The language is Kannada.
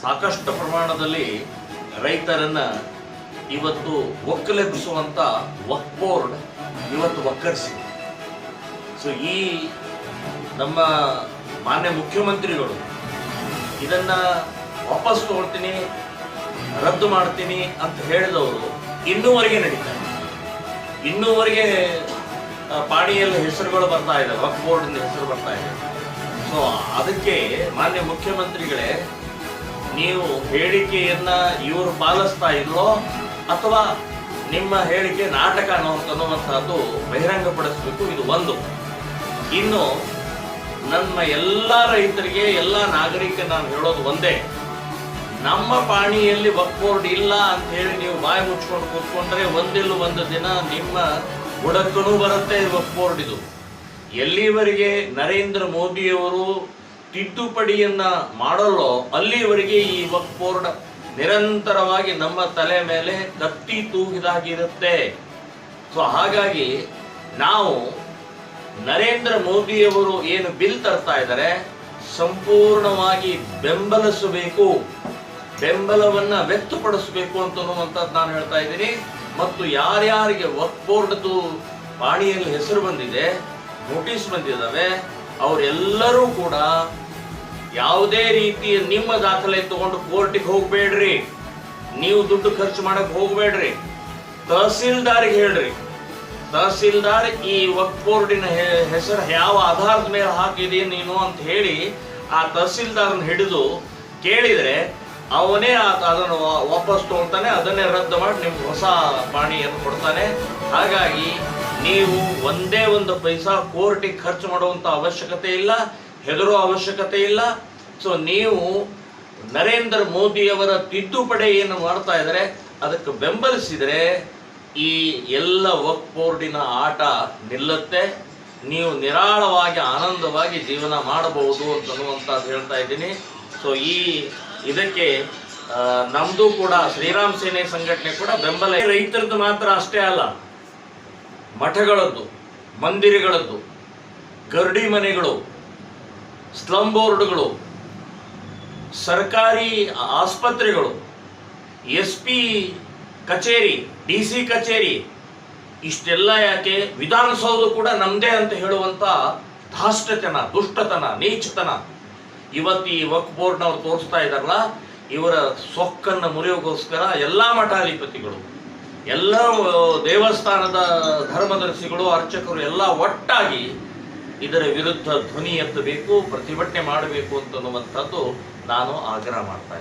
ಸಾಕಷ್ಟು ಪ್ರಮಾಣದಲ್ಲಿ ರೈತರನ್ನ ಇವತ್ತು ಒಕ್ಕಲೆಬ್ಬಿಸುವಂತ ವಕ್ ಬೋರ್ಡ್ ಇವತ್ತು ಒಕ್ಕರಿಸಿದೆ ಸೊ ಈ ನಮ್ಮ ಮಾನ್ಯ ಮುಖ್ಯಮಂತ್ರಿಗಳು ಇದನ್ನ ವಾಪಸ್ ತಗೊಳ್ತೀನಿ, ರದ್ದು ಮಾಡ್ತೀನಿ ಅಂತ ಹೇಳಿದವರು ಇನ್ನೂವರೆಗೆ ನಡೀತಾರೆ. ಇನ್ನೂವರೆಗೆ ಪಾಣಿಯಲ್ಲಿ ಹೆಸರುಗಳು ಬರ್ತಾ ಇದೆ, ವಕ್ ಬೋರ್ಡ್ ಹೆಸರು ಬರ್ತಾ ಇದೆ. ಸೊ ಅದಕ್ಕೆ ಮಾನ್ಯ ಮುಖ್ಯಮಂತ್ರಿಗಳೇ ನೀವು ಹೇಳಿಕೆಯನ್ನ ಇವರು ಪಾಲಿಸ್ತಾ ಇಲ್ಲೋ ಅಥವಾ ನಿಮ್ಮ ಹೇಳಿಕೆ ನಾಟಕ ಅನ್ನೋ ಅನ್ನುವಂಥದ್ದು ಬಹಿರಂಗಪಡಿಸಬೇಕು, ಇದು ಒಂದು. ಇನ್ನು ನಮ್ಮ ಎಲ್ಲ ರೈತರಿಗೆ, ಎಲ್ಲ ನಾಗರಿಕ ನಾನು ಹೇಳೋದು ಒಂದೇ. ನಮ್ಮ ಪಾಣಿಯಲ್ಲಿ ವಕ್ ಬೋರ್ಡ್ ಇಲ್ಲ ಅಂತ ಹೇಳಿ ನೀವು ಬಾಯಿ ಮುಚ್ಕೊಂಡು ಕೂತ್ಕೊಂಡ್ರೆ ಒಂದಿಲ್ಲ ಒಂದು ದಿನ ನಿಮ್ಮ ಬುಡಕ್ಕೂ ಬರುತ್ತೆ ವಕ್ ಬೋರ್ಡ್ ಇದು. ಎಲ್ಲಿವರೆಗೆ ನರೇಂದ್ರ ಮೋದಿಯವರು ತಿದ್ದುಪಡಿಯನ್ನ ಮಾಡಲ್ಲೋ ಅಲ್ಲಿವರೆಗೆ ಈ ವಕ್ ಬೋರ್ಡ್ ನಿರಂತರವಾಗಿ ನಮ್ಮ ತಲೆ ಮೇಲೆ ಕತ್ತಿ ತೂಗಿದಾಗಿರುತ್ತೆ. ಸೊ ಹಾಗಾಗಿ ನಾವು ನರೇಂದ್ರ ಮೋದಿಯವರು ಏನು ಬಿಲ್ ತರ್ತಾ ಇದ್ದಾರೆ, ಸಂಪೂರ್ಣವಾಗಿ ಬೆಂಬಲಿಸಬೇಕು, ಬೆಂಬಲವನ್ನ ವ್ಯಕ್ತಪಡಿಸಬೇಕು ಅಂತನ್ನುವಂಥದ್ದು ನಾನು ಹೇಳ್ತಾ ಇದ್ದೀನಿ. ಮತ್ತು ಯಾರ್ಯಾರಿಗೆ ವಕ್ ಬೋರ್ಡ್ದು ಪಾಣಿಯಲ್ಲಿ ಹೆಸರು ಬಂದಿದೆ, ನೋಟಿಸ್ ಬಂದಿದ್ದಾವೆ ಅವರೆಲ್ಲರೂ ಕೂಡ ಯಾವುದೇ ರೀತಿಯ ನಿಮ್ಮ ದಾಖಲೆ ತಗೊಂಡು ಕೋರ್ಟಿಗೆ ಹೋಗ್ಬೇಡ್ರಿ. ನೀವು ದುಡ್ಡು ಖರ್ಚು ಮಾಡಕ್ ಹೋಗ್ಬೇಡ್ರಿ. ತಹಸೀಲ್ದಾರ್ಗೆ ಹೇಳ್ರಿ. ತಹಸೀಲ್ದಾರ್ ಈ ವಕ್ ಬೋರ್ಡಿನ ಹೆಸರು ಯಾವ ಆಧಾರದ ಮೇಲೆ ಹಾಕಿದೆ ನೀನು ಅಂತ ಹೇಳಿ ಆ ತಹಸೀಲ್ದಾರ್ನ ಹಿಡಿದು ಕೇಳಿದ್ರೆ ಅವನೇ ಅದನ್ನು ವಾಪಸ್ ತಗೊಳ್ತಾನೆ ಅದನ್ನೇ ರದ್ದು ಮಾಡಿ ನಿಮ್ಗೆ ಹೊಸ ಪಾಣಿಯನ್ನು ಕೊಡ್ತಾನೆ. ಹಾಗಾಗಿ ನೀವು ಒಂದೇ ಒಂದು ಪೈಸಾ ಕೋರ್ಟಿಗೆ ಖರ್ಚು ಮಾಡುವಂತ ಅವಶ್ಯಕತೆ ಇಲ್ಲ, ಹೆದರೋ ಅವಶ್ಯಕತೆ ಇಲ್ಲ. ಸೊ ನೀವು ನರೇಂದ್ರ ಮೋದಿಯವರ ತಿದ್ದುಪಡಿ ಏನು ಮಾಡ್ತಾ ಇದ್ದಾರೆ, ಅದಕ್ಕೆ ಬೆಂಬಲಿಸಿದರೆ ಈ ಎಲ್ಲ ವಕ್ ಬೋರ್ಡಿನ ಆಟ ನಿಲ್ಲುತ್ತೆ. ನೀವು ನಿರಾಳವಾಗಿ, ಆನಂದವಾಗಿ ಜೀವನ ಮಾಡಬಹುದು ಅಂತನ್ನುವಂಥದ್ದು ಹೇಳ್ತಾ ಇದ್ದೀನಿ. ಸೊ ಈ ಇದಕ್ಕೆ ನಮ್ಮದು ಕೂಡ, ಶ್ರೀರಾಮ್ ಸೇನೆ ಸಂಘಟನೆ ಕೂಡ ಬೆಂಬಲ ರೈತರದ್ದು ಮಾತ್ರ ಅಷ್ಟೇ ಅಲ್ಲ. ಮಠಗಳದ್ದು, ಮಂದಿರಗಳದ್ದು, ಗರಡಿ ಮನೆಗಳು ಸ್ಲಮ್ ಬೋರ್ಡ್ಗಳು, ಸರ್ಕಾರಿ ಆಸ್ಪತ್ರೆಗಳು, ಎಸ್ ಪಿ ಕಚೇರಿ, ಡಿ ಸಿ ಕಚೇರಿ, ಇಷ್ಟೆಲ್ಲ ಯಾಕೆ? ವಿಧಾನಸೌಧ ಕೂಡ ನಮ್ಮದೇ ಅಂತ ಹೇಳುವಂಥ ಧಾಷ್ಟತನ ದುಷ್ಟತನ, ನೀಚತನ. ಇವತ್ತು ಈ ವಕ್ ಬೋರ್ಡ್ನವ್ರು ತೋರಿಸ್ತಾ ಇದ್ದಾರಲ್ಲ, ಇವರ ಸೊಕ್ಕನ್ನು ಮುರಿಯೋಗೋಸ್ಕರ ಎಲ್ಲ ಮಠಾಧಿಪತಿಗಳು ಎಲ್ಲ ದೇವಸ್ಥಾನದ ಧರ್ಮದರ್ಶಿಗಳು, ಅರ್ಚಕರು ಎಲ್ಲ ಒಟ್ಟಾಗಿ ಇದರ ವಿರುದ್ಧ ಧ್ವನಿ ಎತ್ತಬೇಕು, ಪ್ರತಿಭಟನೆ ಮಾಡಬೇಕು ಅಂತನ್ನುವಂಥದ್ದು ನಾನು ಆಗ್ರಹ ಮಾಡ್ತಾ